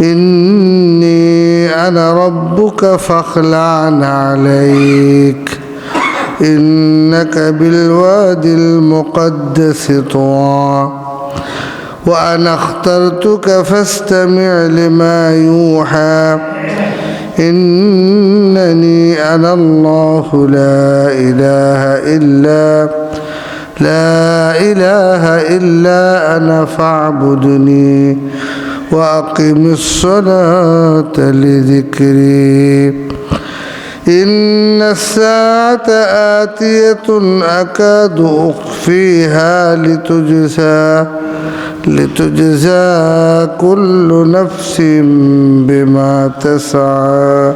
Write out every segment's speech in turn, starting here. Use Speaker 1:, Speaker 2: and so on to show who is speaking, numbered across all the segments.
Speaker 1: إني أنا ربك فاخلع عليك. إنك بالوادي المقدس طوى وأنا اخترتك فاستمع لما يوحى. إنني أنا الله لا إله إلا لا إله إلا أنا فاعبدني وأقم الصلاة لذكري. إن الساعة آتية أكاد أخفيها لتجزى لتجزى كل نفس بما تسعى.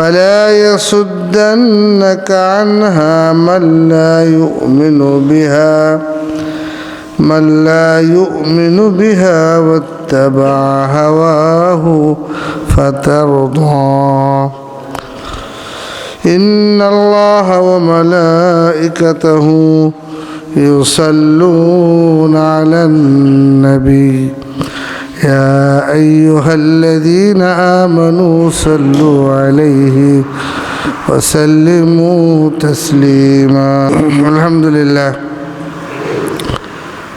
Speaker 1: فلا يصدنك عنها من لا يؤمن بها من لا يؤمن بها واتبع هواه فترضى. إن الله وملائكته يصلون على النبي. يا أيها الذين آمنوا صلوا عليه وسلموا تسليما الحمد لله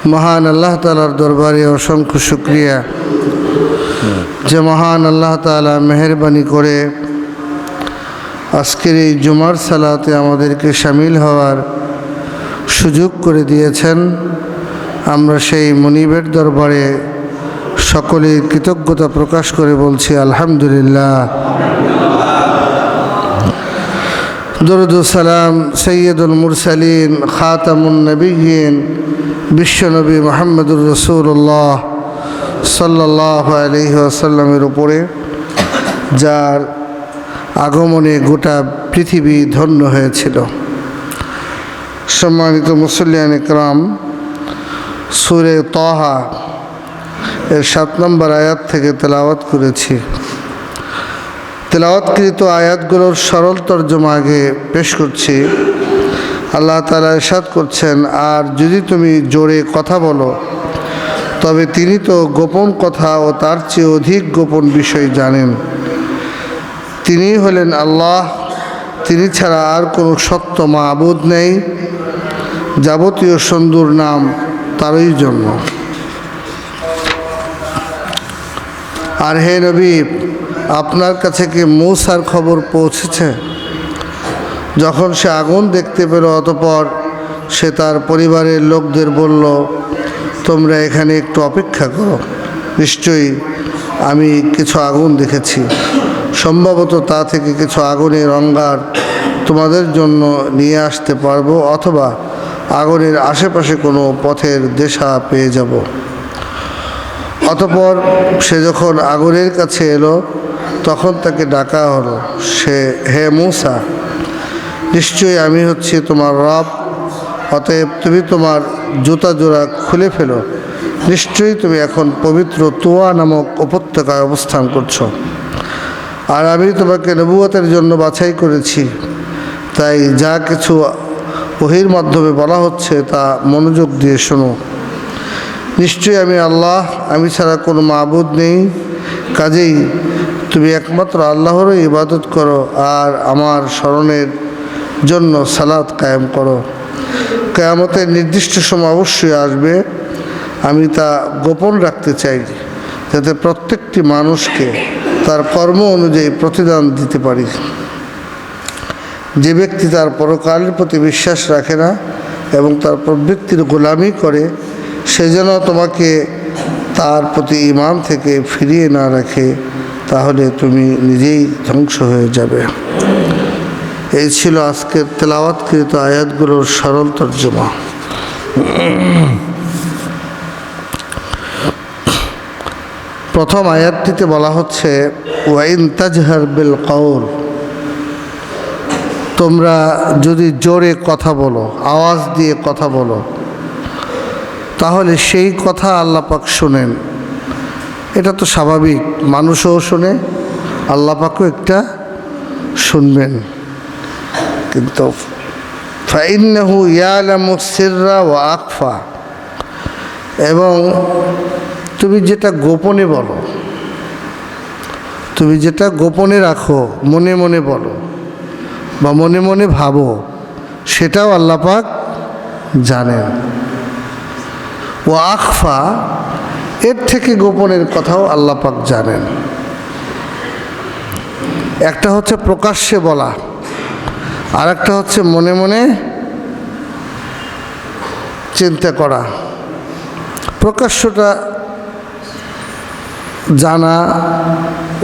Speaker 1: মহান আল্লাহ তালার দরবারে অসংখ্য শুক্রিয়া যে মহান আল্লাহ তালা মেহরবানি করে আজকের এই জুমার সালাতে আমাদেরকে সামিল হওয়ার সুযোগ করে দিয়েছেন আমরা সেই মনিবের দরবারে সকলের কৃতজ্ঞতা প্রকাশ করে বলছি, আলহামদুলিল্লাহ। দরুদুসালাম সৈয়দুল মুরসালিন, খাতামুন নবীন বিশ্বনবী মোহাম্মদুর রসুল্লাহ সাল্লাহ আলহি আসাল্লামের উপরে, যার আগমনে গোটা পৃথিবী ধন্য হয়েছিল। সম্মানিত মুসল্লিয়ান ইকরাম সুরে তহা এর সাত নম্বর আয়াত থেকে তেলাওয়াত করেছি। তেলাওয়াতকৃত আয়াতগুলোর সরল তর্জমা আগে পেশ করছি। আল্লাহ তালা ইরশাদ করছেন, আর যদি তুমি জোরে কথা বলো, তবে তিনি তো গোপন কথা ও তার চেয়ে অধিক গোপন বিষয় জানেন। তিনি হলেন আল্লাহ, তিনি ছাড়া আর কোনো সত্য মাবুদ নেই। যাবতীয় সুন্দর নাম তারই জন্য। আর হে নবী, আপনার কাছে কি মৌসার খবর পৌঁছেছে? যখন সে আগুন দেখতে পেল, অতপর সে তার পরিবারের লোকদের বলল, তোমরা এখানে একটু অপেক্ষা করো। নিশ্চয়ই আমি কিছু আগুন দেখেছি। সম্ভবত তা থেকে কিছু আগুনের অঙ্গার তোমাদের জন্য নিয়ে আসতে পারব, অথবা আগুনের আশেপাশে কোনো পথের দেশা পেয়ে যাব। অতপর সে যখন আগুনের কাছে এলো, তখন তাকে ডাকা হলো, সে, হে মূসা, নিশ্চয়ই আমি হচ্ছি তোমার রব, অতএব তুমি তোমার জুতা জোড়া খুলে ফেলো। নিশ্চয়ই তুমি এখন পবিত্র তোয়া নামক উপত্যকায় অবস্থান করছ। আর আমি তোমাকে নবুয়তের জন্য বাছাই করেছি। তাই যা কিছু ওহির মাধ্যমে বলা হচ্ছে তা মনোযোগ দিয়ে শোনো। নিশ্চয়ই আমি আল্লাহ, আমি ছাড়া কোনো মাবুদ নেই। কাজেই তুমি একমাত্র আল্লাহরই ইবাদত করো আর আমার স্মরণের জন্য সালাদ কায়েম করো। কেয়ামতের নির্দিষ্ট সময় অবশ্যই আসবে। আমি তা গোপন রাখতে চাই যাতে প্রত্যেকটি মানুষকে তার কর্ম অনুযায়ী প্রতিদান দিতে পারি। যে ব্যক্তি তার পরকালের প্রতি বিশ্বাস রাখে না এবং তার প্রবৃত্তির গোলামি করে সে যেন তোমাকে তার প্রতি ইমান থেকে ফিরিয়ে না রাখে তাহলে তুমি নিজেই ধ্বংস হয়ে যাবে। এই ছিল আজকের তেলাওয়াতকৃত আয়াতগুলোর সরল তর্জমা। প্রথম আয়াতটিতে বলা হচ্ছে, ওয়াইন তাজহার বিল কৌল তোমরা যদি জোরে কথা বলো, আওয়াজ দিয়ে কথা বলো তাহলে সেই কথা আল্লাপাক শোনেন। এটা তো স্বাভাবিক, মানুষও শোনে, আল্লাপাকও একটা শুনবেন। কিন্তু ফাইন্নাহু ইয়ালামু সিররা ও আকফা। এবং তুমি যেটা গোপনে বলো, তুমি যেটা গোপনে রাখো, মনে মনে বলো বা মনে মনে ভাবো, সেটাও আল্লাপাক জানেন। ও আখফা, এর থেকে গোপনের কথাও আল্লাপাক জানেন। একটা হচ্ছে প্রকাশ্যে বলা আর একটা হচ্ছে মনে মনে চিন্তা করা। প্রকাশ্যটা জানা,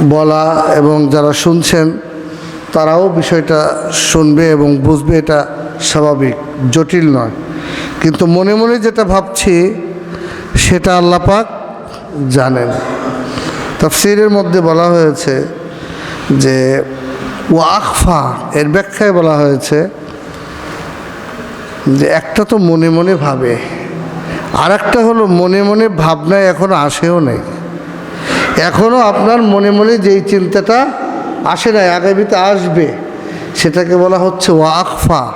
Speaker 1: বলা এবং যারা শুনছেন, তারাও বিষয়টা শুনবে এবং বুঝবে এটা স্বাভাবিক, জটিল নয়। কিন্তু মনে মনে যেটা ভাবছি সেটা আল্লাপাক জানেন। তাফসিরের মধ্যে বলা হয়েছে যে ও আখফা, এর ব্যাখ্যায় বলা হয়েছে যে, একটা তো মনে মনে ভাবে আর একটা হলো মনে মনে ভাবনায় এখনও আসেও নেই। এখনও আপনার মনে মনে যেই চিন্তাটা আসে নাই, আগামীতে আসবে, সেটাকে বলা হচ্ছে ও আখফা।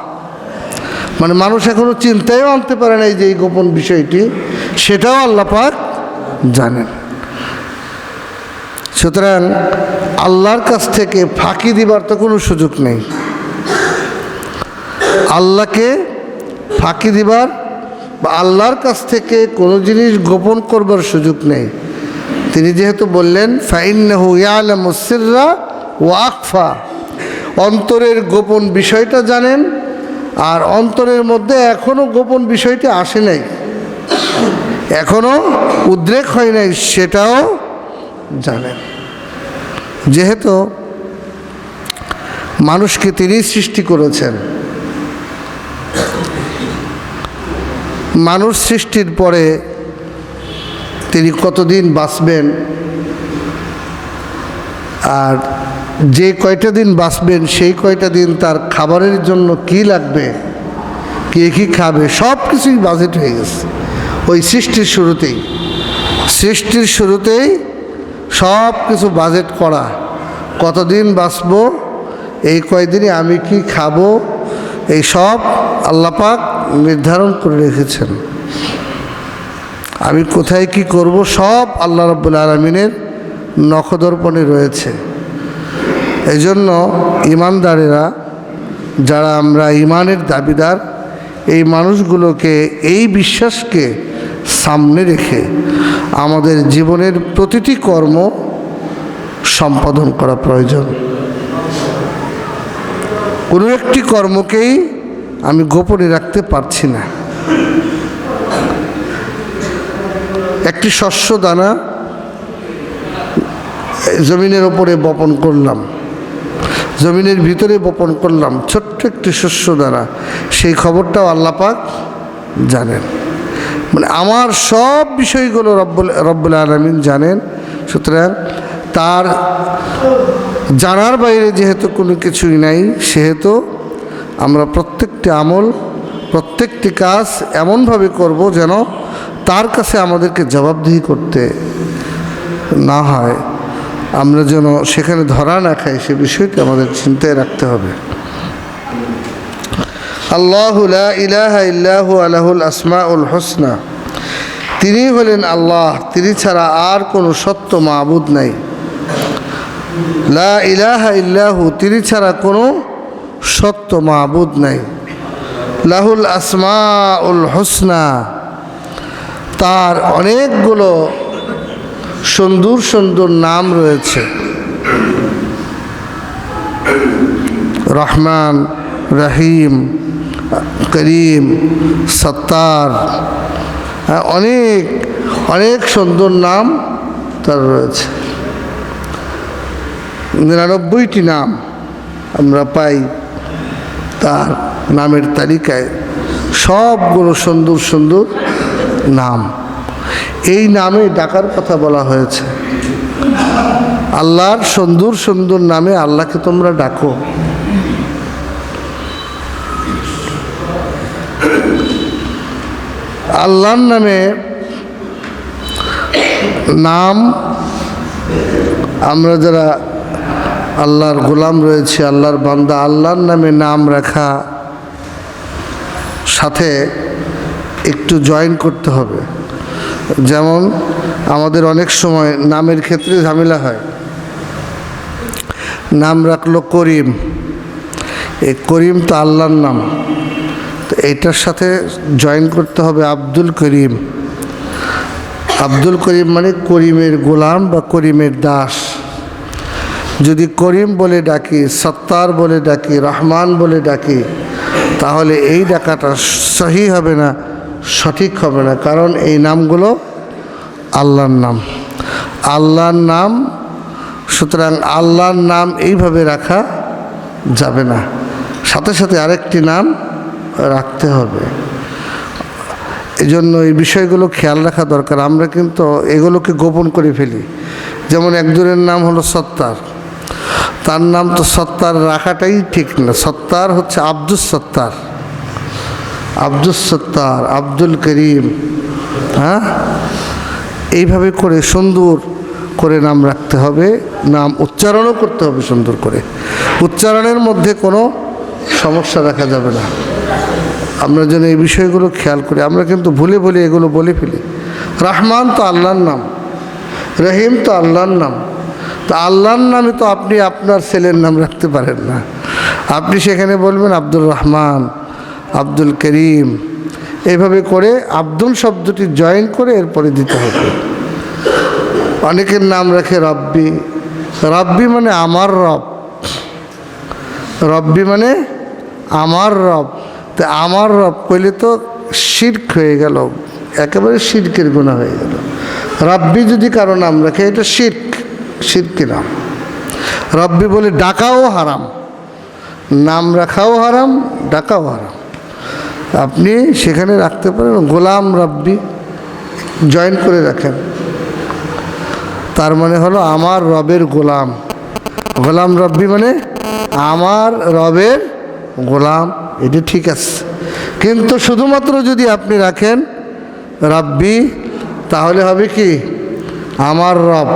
Speaker 1: মানে মানুষ এখনও চিন্তায়ও আনতে পারে না এই যে এই গোপন বিষয়টি, সেটাও আল্লাপাক জানেন। সুতরাং আল্লাহর কাছ থেকে ফাঁকি দিবার তো কোনো সুযোগ নেই। আল্লাহকে ফাঁকি দিবার বা আল্লাহর কাছ থেকে কোনো জিনিস গোপন করবার সুযোগ নেই। তিনি যেহেতু বললেন, ফাইন্নাহু ইয়ালামুসিররা ও আকফা অন্তরের গোপন বিষয়টা জানেন আর অন্তরের মধ্যে এখনও গোপন বিষয়টি আসে নাই। এখনও উদ্রেক হয় নাই, সেটাও জানেন। যেহেতু মানুষকে তিনি সৃষ্টি করেছেন, মানুষ সৃষ্টির পরে তিনি কতদিন বাঁচবেন আর যে কয়টা দিন বাঁচবেন, সেই কয়টা দিন তার খাবারের জন্য কি লাগবে, কে কী খাবে, সব কিছুই বাজেট হয়ে গেছে। ওই সৃষ্টির শুরুতেই সৃষ্টির শুরুতেই সব কিছু বাজেট করা। কতদিন বাঁচবো, এই কয়দিনে আমি কি খাব, এই সব আল্লাপাক নির্ধারণ করে রেখেছেন। আমি কোথায় কি করব, সব আল্লাহ রব্বুল আলমিনের নখদর্পণে রয়েছে। এই জন্য ইমানদারেরা, যারা আমরা ইমানের দাবিদার, এই মানুষগুলোকে এই বিশ্বাসকে সামনে রেখে আমাদের জীবনের প্রতিটি কর্ম সম্পাদন করা প্রয়োজন। কোনো একটি কর্মকেই আমি গোপনে রাখতে পারছি না। একটি শস্য দানা জমিনের ওপরে বপন করলাম। জমিনের ভিতরে বপন করলাম, ছোট্ট একটি শস্য দানা। সেই খবরটাও আল্লাপাক জানেন। মানে আমার সব বিষয়গুলো রব্বুল রব্বুল আলমিন জানেন। সুতরাং তার জানার বাইরে যেহেতু কোনো কিছুই নাই, সেহেতু আমরা প্রত্যেকটি আমল, প্রত্যেকটি কাজ এমনভাবে করব যেন তার কাছে আমাদেরকে জবাবদিহি করতে না হয়। আমরা যেন সেখানে ধরা না খাই সে বিষয়টি আমাদের চিন্তায় রাখতে হবে। আল্লাহ ইলাহা ইল্লাহু আলাহুল আসমাউল হোসনা। তিনি হলেন আল্লাহ, তিনি ছাড়া আর কোনো সত্য মাবুদ নাই। লা ইলাহা ইল্লাহু, তিনি ছাড়া কোনো সত্য মাবুদ নাই। লাহুল আসমাউল হোসনা, তার অনেকগুলো সুন্দর সুন্দর নাম রয়েছে। রহমান রহিম করিম সত্তার হ্যাঁ, অনেক অনেক সুন্দর নাম তার রয়েছে। নিরানব্বইটি নাম আমরা পাই তার নামের তালিকায়। সবগুলো সুন্দর সুন্দর নাম। এই নামে ডাকার কথা বলা হয়েছে। আল্লাহর সুন্দর সুন্দর নামে আল্লাহকে তোমরা ডাকো। আল্লাহর নামে নাম, আমরা যারা আল্লাহর গোলাম রয়েছে, আল্লাহর বান্দা, আল্লাহর নামে নাম রাখা সাথে একটু জয়েন করতে হবে। যেমন আমাদের অনেক সময় নামের ক্ষেত্রে ঝামেলা হয়। নাম রাখল করিম। এই করিম তো আল্লাহর নাম। তো এইটার সাথে জয়েন করতে হবে আব্দুল করিম। আব্দুল করিম মানে করিমের গোলাম বা করিমের দাস। যদি করিম বলে ডাকি, সত্তার বলে ডাকি, রহমান বলে ডাকি, তাহলে এই ডাকাটা সহি হবে না। সঠিক হবে না, কারণ এই নামগুলো আল্লাহর নাম। আল্লাহর নাম, সুতরাং আল্লাহর নাম এইভাবে রাখা যাবে না। সাথে সাথে আরেকটি নাম রাখতে হবে। এই জন্য এই বিষয়গুলো খেয়াল রাখা দরকার। আমরা কিন্তু এগুলোকে গোপন করে ফেলি। যেমন একজনের নাম হলো সত্তার। তার নাম তো সত্তার রাখাটাই ঠিক না। সত্তার হচ্ছে আব্দুস সত্তার। আব্দুল সত্তার, আব্দুল করিম হ্যাঁ? এইভাবে করে সুন্দর করে নাম রাখতে হবে, নাম উচ্চারণও করতে হবে সুন্দর করে। উচ্চারণের মধ্যে কোনো সমস্যা রাখা যাবে না। আমরা যেন এই বিষয়গুলো খেয়াল করি, আমরা কিন্তু ভুলে ভুলে এগুলো বলে ফেলি। রহমান তো আল্লাহর নাম, রহিম তো আল্লাহর নাম। তো আল্লাহর নামে তো আপনি আপনার ছেলের নাম রাখতে পারেন না। আপনি সেখানে বলবেন আব্দুর রহমান আব্দুল করিম। এইভাবে করে আব্দুল শব্দটি জয়েন করে এরপরে দিতে হবে। অনেকের নাম রাখে রব্বি। রব্বি মানে আমার রব। রব্বি মানে আমার রব। তা আমার রব কইলে তো শির্ক হয়ে গেল, একেবারে শির্কের গুণা হয়ে গেল। রব্বি যদি কারও নাম রাখে, এটা শির্ক শির্কি নাম। রব্বি বলে ডাকাও হারাম। নাম রাখাও হারাম, ডাকাও হারাম। আপনি সেখানে রাখতে পারেন, গোলাম রব্বি জয়েন করে রাখেন। তার মানে হলো আমার রবের গোলাম। গোলাম রব্বি মানে আমার রবের গোলাম, এটি ঠিক আছে। কিন্তু শুধুমাত্র যদি আপনি রাখেন রব্বি, তাহলে হবে কি? আমার রব।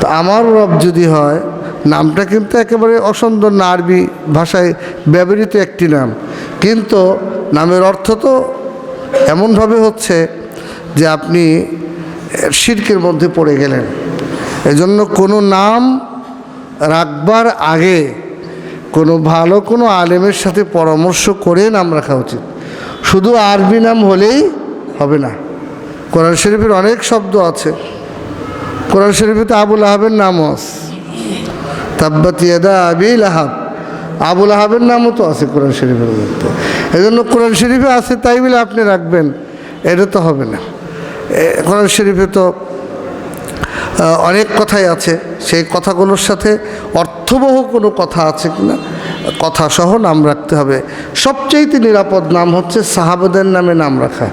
Speaker 1: তো আমার রব যদি হয়, নামটা কিন্তু একেবারে অসুন্দর না আরবি ভাষায় ব্যবহৃত একটি নাম। কিন্তু নামের অর্থ তো এমনভাবে হচ্ছে যে আপনি শির্কের মধ্যে পড়ে গেলেন। এজন্য কোনো নাম রাখবার আগে কোনো ভালো কোনো আলেমের সাথে পরামর্শ করে নাম রাখা উচিত। শুধু আরবি নাম হলেই হবে না। কোরআন শরীফের অনেক শব্দ আছে। কোরআন শরীফে তো আবুল আহাবের নামও আছে। তাব্বাত ইয়াদা আবিল আহাব আবুল আহাবের নামও তো আছে কোরআন শরীফের মধ্যে। এই জন্য কোরআন শরীফে আছে তাই বলে আপনি রাখবেন, এটা তো হবে না। কোরআন শরীফে তো অনেক কথাই আছে, সেই কথাগুলোর সাথে অর্থবহ কোনো কথা আছে কিনা, কথা সহ নাম রাখতে হবে। সবচেয়েতে নিরাপদ নাম হচ্ছে সাহাবাদের নামে নাম রাখা।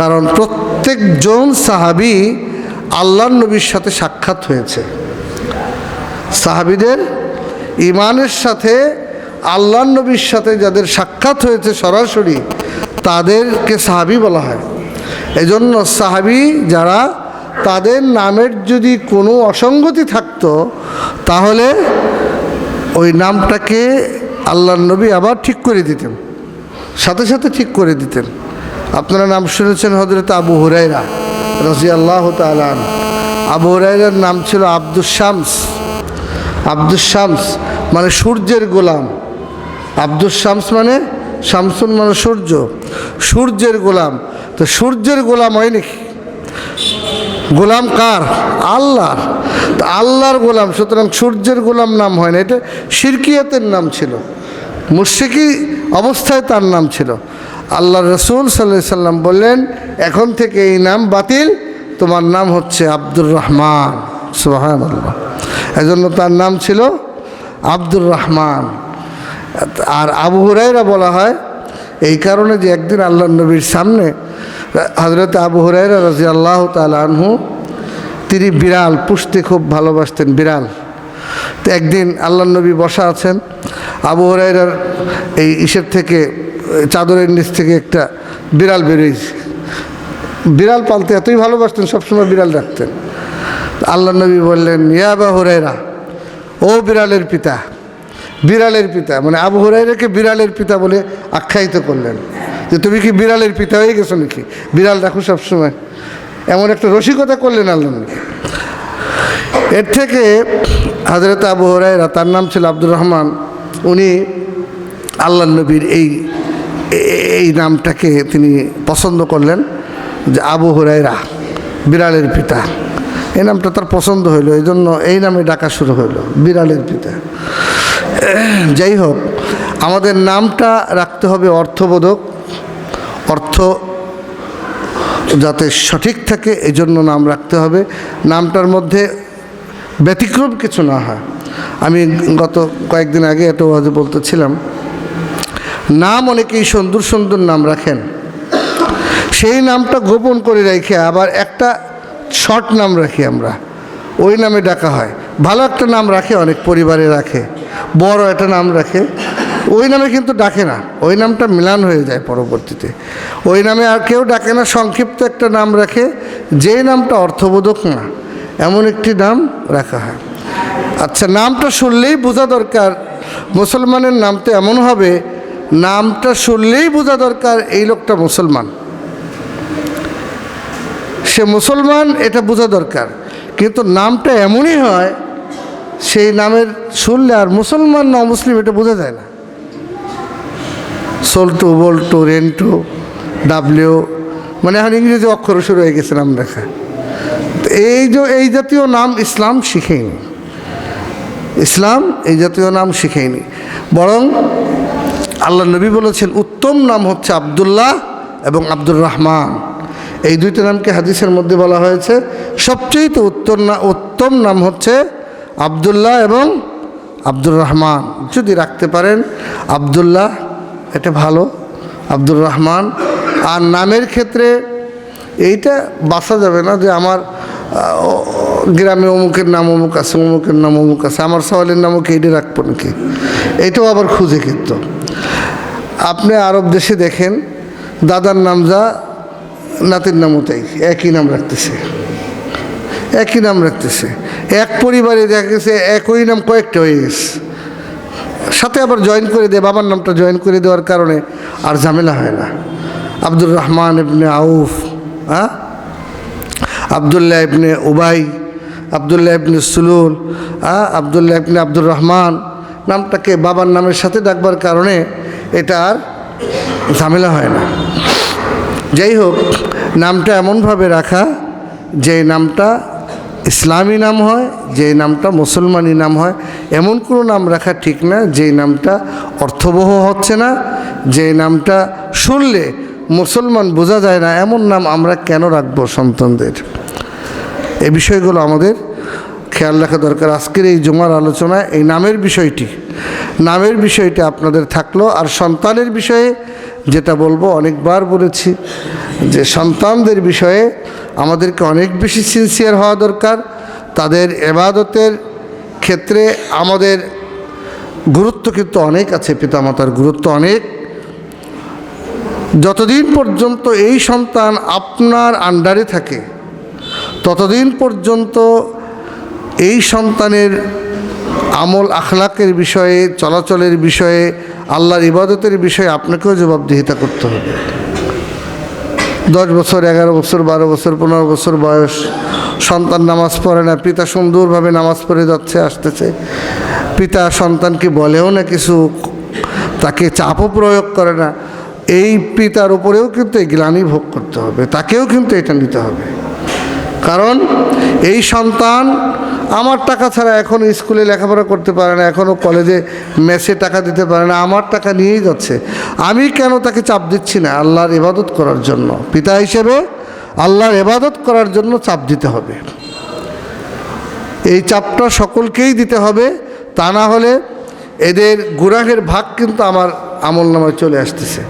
Speaker 1: কারণ প্রত্যেকজন সাহাবি আল্লাহ নবীর সাথে সাক্ষাৎ হয়েছে। সাহাবিদের ইমানের সাথে আল্লাহ নবীর সাথে যাদের সাক্ষাৎ হয়েছে সরাসরি, তাদেরকে সাহাবি বলা হয়। এজন্য সাহাবি যারা তাদের নামের যদি কোনো অসঙ্গতি থাকতো, তাহলে ওই নামটাকে আল্লাহ নবী আবার ঠিক করে দিতেন। সাথে সাথে ঠিক করে দিতেন। আপনারা নাম শুনেছেন হজরত আবু হুরাইরা রাজি আল্লাহ তালান আবু হুরাইরার নাম ছিল আব্দুল শামস। আব্দুল শামস মানে সূর্যের গোলাম। আব্দুল শামস মানে শামসুন মানে সূর্য। সূর্যের গোলাম। তো সূর্যের গোলাম হয় নাকি? গোলাম কার? আল্লাহ তো আল্লাহর গোলাম, সুতরাং সূর্যের গোলাম নাম হয় না। এটা শিরকিয়াতের নাম ছিল। মুর্শিকি অবস্থায় তার নাম ছিল। আল্লাহ রসুল সাল্লাহ সাল্লাম বললেন, এখন থেকে এই নাম বাতিল। তোমার নাম হচ্ছে আব্দুর রহমান। সুবাহান আল্লাহ এজন্য তার নাম ছিল আব্দুর রহমান। আর আবু হুরাইরা বলা হয়, এই কারণে যে একদিন আল্লাহ নবীর সামনে হজরত আবু হুরাইরা রাজি আল্লাহ আনহু, তিনি বিড়াল পুষতে খুব ভালোবাসতেন বিড়াল। তো একদিন আল্লাহ নবী বসা আছেন, আবু হুরাইরার এই ইসের থেকে, চাদরের নিচ থেকে একটা বিড়াল বেরিয়েছে বিড়াল পালতে এতই ভালোবাসতেন, সবসময় বিড়াল রাখতেন আল্লাহ নবী বললেন, ইয়া বা হুরাইরা ও বিড়ালের পিতা বিড়ালের পিতা। মানে আবু হুরাইরাকে বিড়ালের পিতা বলে আখ্যায়িত করলেন। যে তুমি কি বিড়ালের পিতা হয়ে গেছো নাকি? বিড়াল রাখো সবসময় এমন একটা রসিকতা করলেন আল্লাহ নবী। এর থেকে হাজরত আবু হরাইরা তার নাম ছিল আব্দুর রহমান, উনি আল্লাহ নবীর এই এই নামটাকে তিনি পছন্দ করলেন যে আবু হুরাইরা বিড়ালের পিতা। এই নামটা তার পছন্দ হইল, এই জন্য এই নামে ডাকা শুরু হইল, বিড়ালের পিতা। যাই হোক, আমাদের নামটা রাখতে হবে অর্থবোধক, অর্থ যাতে সঠিক থাকে, এই জন্য নাম রাখতে হবে। নামটার মধ্যে ব্যতিক্রম কিছু না হয়। আমি গত কয়েকদিন আগে একটা ওয়াজে বলতেছিলাম, নাম অনেকেই সুন্দর সুন্দর নাম রাখেন। সেই নামটা গোপন করে রেখে আবার একটা শর্ট নাম রাখি আমরা। ওই নামে ডাকা হয়। ভালো একটা নাম রাখে, অনেক পরিবারে রাখে। বড় একটা নাম রাখে। ওই নামে কিন্তু ডাকে না। ওই নামটা মিলান হয়ে যায় পরবর্তীতে। ওই নামে আর কেউ ডাকে না। সংক্ষিপ্ত একটা নাম রাখে। যেই নামটা অর্থবোধক না, এমন একটি নাম রাখা হয়। আচ্ছা নামটা শুনলেই বোঝা দরকার। মুসলমানের নাম তো এমন হবে, নামটা শুনলেই বোঝা দরকার এই লোকটা মুসলমান। সে মুসলমান, এটা বোঝা দরকার। কিন্তু নামটা এমনই হয়, সেই নামের শুনলে আর মুসলমান না মুসলিম, এটা বোঝা যায় না। সোল্টু, বল্টু, রেন্টু, ডাব্লিউ মানে এখন ইংরেজি অক্ষর শুরু হয়ে গেছে নাম লেখা। এই যে, এই জাতীয় নাম ইসলাম শিখেনি ইসলাম এই জাতীয় নাম শিখেনি বরং আল্লাহ নবী বলেছেন, উত্তম নাম হচ্ছে আবদুল্লাহ এবং আব্দুর রহমান। এই দুইটা নামকে হাদিসের মধ্যে বলা হয়েছে। সবচেয়ে উত্তর না, উত্তম নাম হচ্ছে আবদুল্লাহ এবং আব্দুর রহমান। যদি রাখতে পারেন, আবদুল্লাহ, এটা ভালো, আব্দুর রহমান। আর নামের ক্ষেত্রে এইটা বাসা যাবে না যে আমার গ্রামে অমুকের নাম অমুক আছে, অমুকের নাম অমুক আছে, আমার সওয়ালের নামও কি এইটা রাখব নাকি? এইটাও আবার খুঁজে কিন্তু আপনি আরব দেশে দেখেন, দাদার নাম যা নাতির নামও তাই একই নাম রাখতেছে। একই নাম রাখতেছে। এক পরিবারে দেখা গেছে একই নাম কয়েকটা হয়ে গেছে। সাথে আবার জয়েন করে দেয়, বাবার নামটা জয়েন করে দেওয়ার কারণে আর ঝামেলা হয় না। আব্দুর রহমান ইবনে আউফ হ্যাঁ? আবদুল্লাহ ইবনে উবাই, আবদুল্লাহ ইবনে সুলুল হ্যাঁ? আবদুল্লাহ ইবনে আব্দুর রহমান নামটাকে বাবার নামের সাথে ডাকবার কারণে এটা আর ঝামেলা হয় না। যাই হোক নামটা এমনভাবে রাখা, যে নামটা ইসলামী নাম হয়, যে নামটা মুসলমানি নাম হয়, এমন কোনো নাম রাখা ঠিক না যেই নামটা অর্থবহ হচ্ছে না, যে নামটা শুনলে মুসলমান বোঝা যায় না, এমন নাম আমরা কেন রাখব সন্তানদের? এ বিষয়গুলো আমাদের খেয়াল রাখা দরকার। আজকের এই জমার আলোচনা এই নামের বিষয়টি নামের বিষয়টি আপনাদের থাকল, আর সন্তানের বিষয়ে যেটা বলব, অনেকবার বলেছি যে সন্তানদের বিষয়ে আমাদেরকে অনেক বেশি সিনসিয়ার হওয়া দরকার। তাদের এবাদতের ক্ষেত্রে আমাদের গুরুত্ব কিন্তু অনেক আছে, পিতামাতার গুরুত্ব অনেক। যতদিন পর্যন্ত এই সন্তান আপনার আন্ডারে থাকে, ততদিন পর্যন্ত এই সন্তানের আমল আখলাকের বিষয়ে, চলাচলের বিষয়ে, আল্লাহর ইবাদতের বিষয়ে আপনাকেও জবাবদিহিতা করতে হবে। দশ বছর, এগারো বছর, বারো বছর, পনেরো বছর বয়স, সন্তান নামাজ পড়ে না, পিতা সুন্দরভাবে নামাজ পড়ে যাচ্ছে, আসতেছে। পিতা সন্তানকে বলেও না কিছু, তাকে চাপও প্রয়োগ করে না। এই পিতার উপরেও কিন্তু এই গ্লানি ভোগ করতে হবে, তাকেও কিন্তু এটা নিতে হবে। কারণ এই সন্তান আমার টাকা ছাড়া এখন স্কুলে লেখাপড়া করতে পারে না এখনও কলেজে মেসে টাকা দিতে পারে না, আমার টাকা নিয়েই যাচ্ছে। আমি কেন তাকে চাপ দিচ্ছি না? আল্লাহর ইবাদত করার জন্য। পিতা হিসেবে আল্লাহর ইবাদত করার জন্য চাপ দিতে হবে। এই চাপটা সকলকেই দিতে হবে, তা না হলে এদের গুরাহের ভাগ কিন্তু আমার আমল নামায় চলে আসতেছে।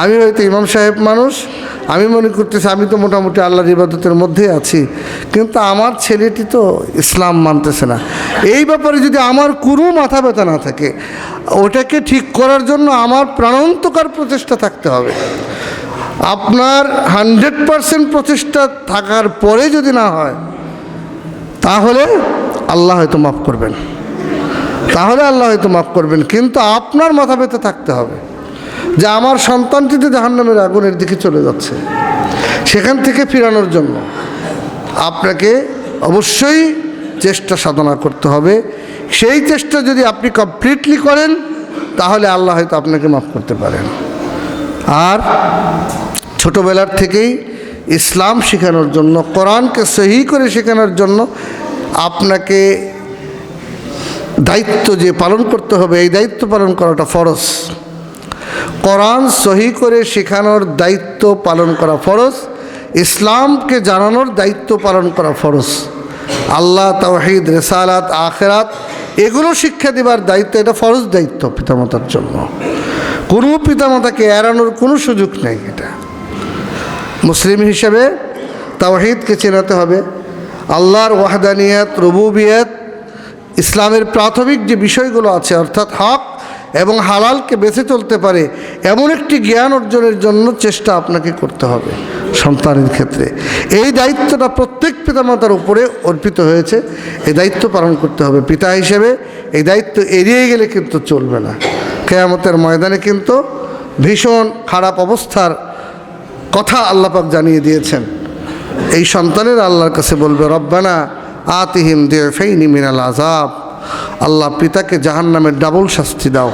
Speaker 1: আমি হয়তো ইমাম সাহেব মানুষ আমি মনে করতেছি আমি তো মোটামুটি আল্লাহর ইবাদতের মধ্যেই আছি, কিন্তু আমার ছেলেটি তো ইসলাম মানতেছে না। এই ব্যাপারে যদি আমার কোনো মাথা ব্যথা না থাকে, ওটাকে ঠিক করার জন্য আমার প্রাণান্তকার প্রচেষ্টা থাকতে হবে। আপনার হান্ড্রেড পারসেন্ট প্রচেষ্টা থাকার পরে যদি না হয়, তাহলে আল্লাহ হয়তো মাফ করবেন। তাহলে আল্লাহ হয়তো মাফ করবেন, কিন্তু আপনার মাথা ব্যথা থাকতে হবে। যে আমার সন্তানটিতে জাহান্নামের আগুনের দিকে চলে যাচ্ছে। সেখান থেকে ফিরানোর জন্য আপনাকে অবশ্যই চেষ্টা সাধনা করতে হবে। সেই চেষ্টা যদি আপনি কমপ্লিটলি করেন, তাহলে আল্লাহ হয়তো আপনাকে মাফ করতে পারেন। আর ছোটোবেলার থেকেই ইসলাম শেখানোর জন্য, কোরআনকে সহি করে শেখানোর জন্য আপনাকে দায়িত্ব যে পালন করতে হবে, এই দায়িত্ব পালন করাটা ফরজ। কোরআন সহি করে শেখানোর দায়িত্ব পালন করা ফরজ, ইসলামকে জানানোর দায়িত্ব পালন করা ফরজ। আল্লাহ তাওহিদ, রেসালাত, আখেরাত, এগুলো শিক্ষা দেবার দায়িত্ব, এটা ফরজ দায়িত্ব পিতামাতার জন্য। কোনো পিতামাতাকে এড়ানোর কোনো সুযোগ নেই এটা। মুসলিম হিসেবে তাওহিদকে চেনাতে হবে। আল্লাহর ওয়াহদানিয়াত, রবুবিয়াত, ইসলামের প্রাথমিক যে বিষয়গুলো আছে, অর্থাৎ হক এবং হালালকে বেঁচে চলতে পারে, এমন একটি জ্ঞান অর্জনের জন্য চেষ্টা আপনাকে করতে হবে সন্তানের ক্ষেত্রে। এই দায়িত্বটা প্রত্যেক পিতামাতার উপরে অর্পিত হয়েছে। এই দায়িত্ব পালন করতে হবে পিতা হিসেবে। এই দায়িত্ব এড়িয়ে গেলে কিন্তু চলবে না। কেয়ামতের ময়দানে কিন্তু ভীষণ খারাপ অবস্থার কথা আল্লাপাক জানিয়ে দিয়েছেন। এই সন্তানের আল্লাহর কাছে বলবে, রব্বানা আতিহিম দে ফেইনি মিনাল আজাব আল্লাহ পিতাকে জাহান নামের ডাবল শাস্তি দাও।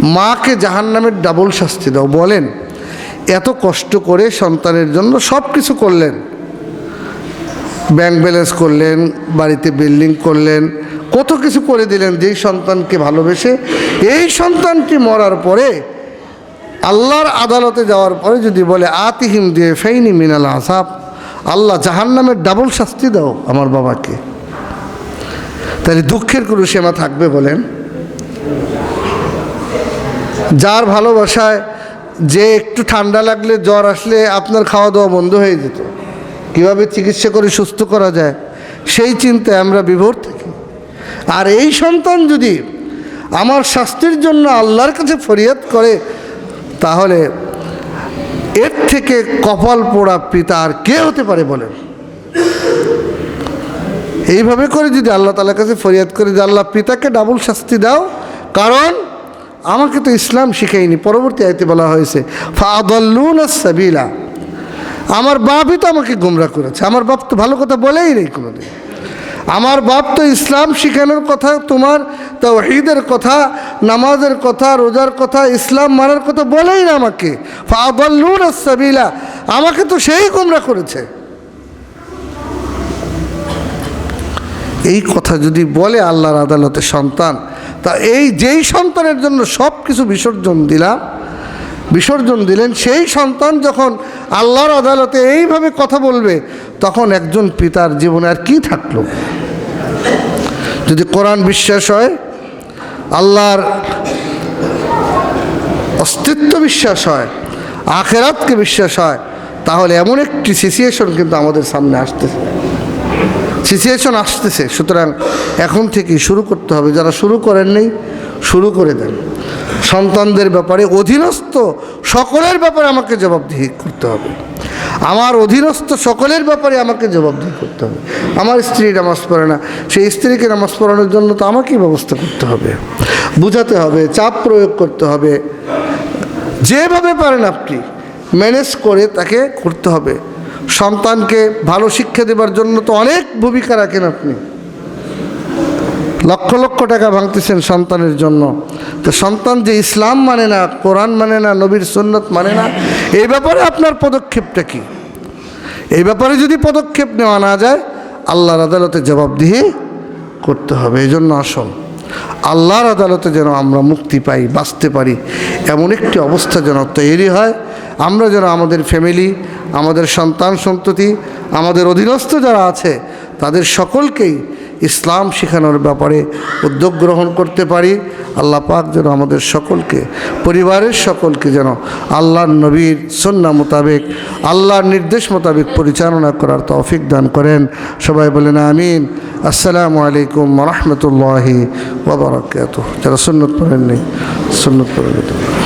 Speaker 1: মাকে জাহান নামের ডাবল শাস্তি দাও। বলেন, এত কষ্ট করে সন্তানের জন্য সব কিছু করলেন। ব্যাংক ব্যালেন্স করলেন, বাড়িতে বিল্ডিং করলেন, কত কিছু করে দিলেন যেই সন্তানকে ভালোবেসে। এই সন্তানটি মরার পরে, আল্লাহর আদালতে যাওয়ার পরে যদি বলে, আতিহিম দিয়ে ফেইনি মিনাল আসাব আল্লাহ জাহান নামের ডাবল শাস্তি দাও আমার বাবাকে। তাহলে দুঃখের কোনো সীমা থাকবে বলেন। যার ভালোবাসায় যে একটু ঠান্ডা লাগলে জ্বর আসলে আপনার খাওয়া দাওয়া বন্ধ হয়ে যেত। কীভাবে চিকিৎসা করে সুস্থ করা যায়, সেই চিন্তায় আমরা বিভোর থাকি। আর এই সন্তান যদি আমার স্বাস্থ্যের জন্য আল্লাহর কাছে ফরিয়াদ করে, তাহলে এর থেকে কপাল পোড়া পিতা আর কে হতে পারে বলেন? এইভাবে করে যদি আল্লাহ তালার কাছে ফরিয়াদ করে যে আল্লাহ পিতাকে ডাবল শাস্তি দাও, কারণ আমাকে তো ইসলাম শিখাইনি পরবর্তী আয়তে বলা হয়েছে ফাদল্লুন সাবিলা। আমার বাপই তো আমাকে গুমরা করেছে। আমার বাপ তো ভালো কথা বলেই নেই কোনোদিন। আমার বাপ তো ইসলাম শিখানোর কথা, তোমার তৌহিদের কথা, নামাজের কথা, রোজার কথা, ইসলাম মানার কথা বলেই না আমাকে। ফাদল্লুন সাবিলা। আমাকে তো সেই গুমরা করেছে। এই কথা যদি বলে আল্লাহর আদালতে সন্তান, তা এই যেই সন্তানের জন্য সব কিছু বিসর্জন দিলাম, বিসর্জন দিলেন, সেই সন্তান যখন আল্লাহর আদালতে এইভাবে কথা বলবে, তখন একজন পিতার জীবনে আর কি থাকল? যদি কোরআন বিশ্বাস হয়, আল্লাহর অস্তিত্ব বিশ্বাস হয়, আখেরাতকে বিশ্বাস হয়, তাহলে এমন একটি সিচুয়েশন কিন্তু আমাদের সামনে আসতেছে। সিচুয়েশন আসতেছে, সুতরাং এখন থেকে শুরু করতে হবে। যারা শুরু করেন নেই, শুরু করে দেন। সন্তানদের ব্যাপারে, অধীনস্থ সকলের ব্যাপারে আমাকে জবাবদিহি করতে হবে। আমার অধীনস্থ সকলের ব্যাপারে আমাকে জবাবদিহি করতে হবে। আমার স্ত্রী নামাজ পড়ে না, সেই স্ত্রীকে নামাজ পড়ানোর জন্য তো আমাকেই ব্যবস্থা করতে হবে। বুঝাতে হবে, চাপ প্রয়োগ করতে হবে। যেভাবে পারেন আপনি ম্যানেজ করে তাকে করতে হবে। সন্তানকে ভালো শিক্ষা দেবার জন্য তো অনেক ভূমিকা রাখেন আপনি। লক্ষ লক্ষ টাকা ভাঙতেছেন সন্তানের জন্য। তো সন্তান যে ইসলাম মানে না, কোরআন মানে না, নবীর সুন্নত মানে না, এই ব্যাপারে আপনার পদক্ষেপটা কি? এই ব্যাপারে যদি পদক্ষেপ নেওয়া না যায়, আল্লাহর আদালতে জবাবদিহি করতে হবে। এই জন্য আসল আল্লাহর আদালতে যেন আমরা মুক্তি পাই, বাঁচতে পারি, এমন একটি অবস্থা যেন তৈরি হয়। আমরা যেন আমাদের ফ্যামিলি আমাদের সন্তান সন্ততি, আমাদের অধীনস্থ যারা আছে, তাদের সকলকেই ইসলাম শেখানোর ব্যাপারে উদ্যোগ গ্রহণ করতে পারি। আল্লাহ পাক যেন আমাদের সকলকে, পরিবারের সকলকে যেন আল্লাহর নবীর সন্না মোতাবেক, আল্লাহর নির্দেশ মোতাবেক পরিচালনা করার তৌফিক দান করেন। সবাই বলেন আমিন। আসসালামু আলাইকুম রহমতুল্লাহি ওবরাকাত যারা সুন্নত পড়েননি, সুন্নত পড়ে নিতে পারেন।